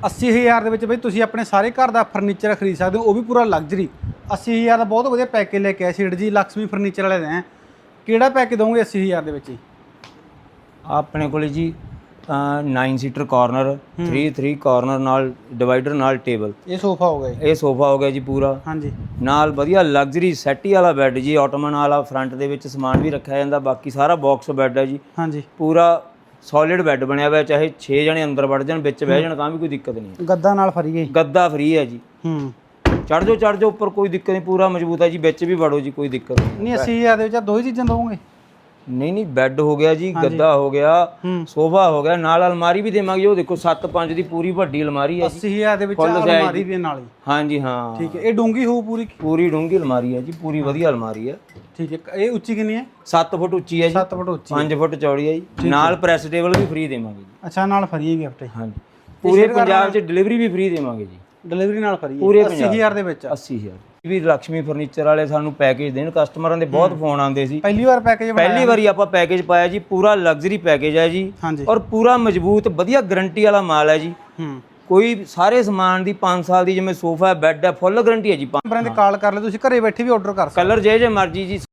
80000 ਦੇ ਵਿੱਚ ਬਈ ਤੁਸੀਂ ਆਪਣੇ ਸਾਰੇ ਘਰ ਦਾ ਫਰਨੀਚਰ ਖਰੀਦ ਸਕਦੇ ਹੋ ਉਹ ਵੀ ਪੂਰਾ ਲਗਜ਼ਰੀ 80000 ਦਾ ਬਹੁਤ ਵਧੀਆ ਪੈਕੇਜ ਲੈ ਕੇ ਆਏ ਸੀਡ ਜੀ ਲక్ష్ਮੀ ਫਰਨੀਚਰ ਵਾਲੇ ਦੇ ਕਿਹੜਾ ਪੈਕੇਜ ਦੋਗੇ 80000 ਦੇ ਵਿੱਚ ਜੀ? ਆਪਣੇ ਕੋਲੇ ਜੀ 9 ਸੀਟਰ ਕਾਰਨਰ 3 3 ਕਾਰਨਰ ਨਾਲ ਡਿਵਾਈਡਰ ਨਾਲ ਟੇਬਲ ਇਹ ਸੋਫਾ ਹੋ ਗਿਆ ਇਹ ਸੋਫਾ ਹੋ ਗਿਆ ਜੀ ਪੂਰਾ। ਹਾਂਜੀ। ਨਾਲ ਵਧੀਆ ਲਗਜ਼ਰੀ ਸੈਟੀ ਵਾਲਾ ਬੈੱਡ ਜੀ ਆਟੋਮਨ ਵਾਲਾ ਫਰੰਟ ਦੇ ਵਿੱਚ ਸਮਾਨ ਵੀ ਰੱਖਿਆ ਜਾਂਦਾ ਬਾਕੀ ਸਾਰਾ ਬਾਕਸ ਬੈੱਡ ਹੈ ਜੀ। ਹਾਂਜੀ। ਪੂਰਾ ਸੋਲਿਡ ਬੈੱਡ ਬਣਿਆ ਹੋਇਆ ਚਾਹੇ 6 ਜਣੇ ਅੰਦਰ ਵੜ ਜਾਣ ਵਿੱਚ ਬਹਿ ਜਾਣ ਤਾਂ ਵੀ ਕੋਈ ਦਿੱਕਤ ਨਹੀਂ ਹੈ। ਗੱਦਾ ਨਾਲ ਫਰੀ ਗਈ ਗੱਦਾ ਫ੍ਰੀ ਹੈ ਜੀ। ਹੂੰ। ਚੜ ਜਾਓ ਚੜ ਜਾਓ ਉੱਪਰ ਕੋਈ ਦਿੱਕਤ ਨਹੀਂ ਪੂਰਾ ਮਜ਼ਬੂਤ ਹੈ ਜੀ ਵਿੱਚ ਵੀ ਵੜੋ ਜੀ ਕੋਈ ਦਿੱਕਤ ਨਹੀਂ। ਨਹੀਂ 80000 ਦੇ ਵਿੱਚ ਆਹ ਦੋ ਹੀ ਚੀਜ਼ਾਂ ਦੋਗੇ ਨਹੀਂ ਨਹੀਂ ਬੈੱਡ ਹੋ ਗਿਆ ਜੀ ਗੱਦਾ ਹੋ ਗਿਆ ਸੋਫਾ ਹੋ ਗਿਆ ਨਾਲ ਅਲਮਾਰੀ ਵੀ ਦੇਵਾਂਗੇ। ਉਹ ਦੇਖੋ 7-5 ਦੀ ਪੂਰੀ ਵੱਡੀ ਅਲਮਾਰੀ ਹੈ ਜੀ। 80000 ਦੇ ਵਿੱਚ ਅਲਮਾਰੀ ਵੀ ਨਾਲ ਹੀ। ਹਾਂਜੀ ਹਾਂ। ਠੀਕ ਹੈ। ਇਹ ਡੂੰਗੀ ਹੋਊ ਪੂਰੀ? ਪੂਰੀ ਡੂੰਗੀ ਅਲਮਾਰੀ ਹੈ ਜੀ ਪੂਰੀ ਵਧੀਆ ਅਲਮਾਰੀ ਹੈ। ਠੀਕ ਹੈ। ਇਹ ਉੱਚੀ ਕਿੰਨੀ ਹੈ? 7 ਫੁੱਟ ਉੱਚੀ ਹੈ ਜੀ। 7 ਫੁੱਟ ਉੱਚੀ 5 ਫੁੱਟ ਚੌੜੀ ਹੈ ਜੀ। ਨਾਲ ਪ੍ਰੈਸ ਟੇਬਲ ਵੀ ਫ੍ਰੀ ਦੇਵਾਂਗੇ ਜੀ। ਅੱਛਾ ਨਾਲ ਫਰੀ ਹੈ ਗਿਫਟ। ਹਾਂਜੀ। ਪੂਰੇ ਪੰਜਾਬ 'ਚ ਡਿਲੀਵਰੀ ਵੀ ਫ੍ਰੀ ਦੇਵਾਂਗੇ ਜੀ। ਡਿਲੀਵਰੀ ਨਾਲ ਫਰੀ ਪੂਰੇ 80000 ਦੇ ਵਿੱਚ 80000 ਵੀ ਲక్ష్ਮੀ ਫਰਨੀਚਰ ਵਾਲੇ ਸਾਨੂੰ ਪੈਕੇਜ ਦੇਣ। ਕਸਟਮਰਾਂ ਦੇ ਬਹੁਤ ਫੋਨ ਆਉਂਦੇ ਸੀ। ਪਹਿਲੀ ਵਾਰ ਪੈਕੇਜ ਪਹਿਲੀ ਵਾਰੀ ਆਪਾਂ ਪੈਕੇਜ ਪਾਇਆ ਜੀ ਪੂਰਾ ਲਗਜ਼ਰੀ ਪੈਕੇਜ ਹੈ ਜੀ। ਹਾਂਜੀ। ਔਰ ਪੂਰਾ ਮਜ਼ਬੂਤ ਵਧੀਆ ਗਾਰੰਟੀ ਵਾਲਾ ਮਾਲ ਹੈ ਜੀ। ਹੂੰ। ਕੋਈ ਸਾਰੇ ਸਮਾਨ ਦੀ 5 ਸਾਲ ਦੀ ਜਿਵੇਂ ਸੋਫਾ ਹੈ ਬੈੱਡ ਹੈ ਫੁੱਲ ਗਾਰੰਟੀ ਹੈ ਜੀ ਨੰਬਰਾਂ ਤੇ ਕਾਲ ਕਰ ਲਿਓ ਤੁਸੀਂ ਘਰੇ ਬੈਠੇ ਵੀ ਆਰਡਰ ਕਰ ਸਕਦੇ ਕਲਰ ਜੇ ਜੇ ਮਰਜ਼ੀ ਜੀ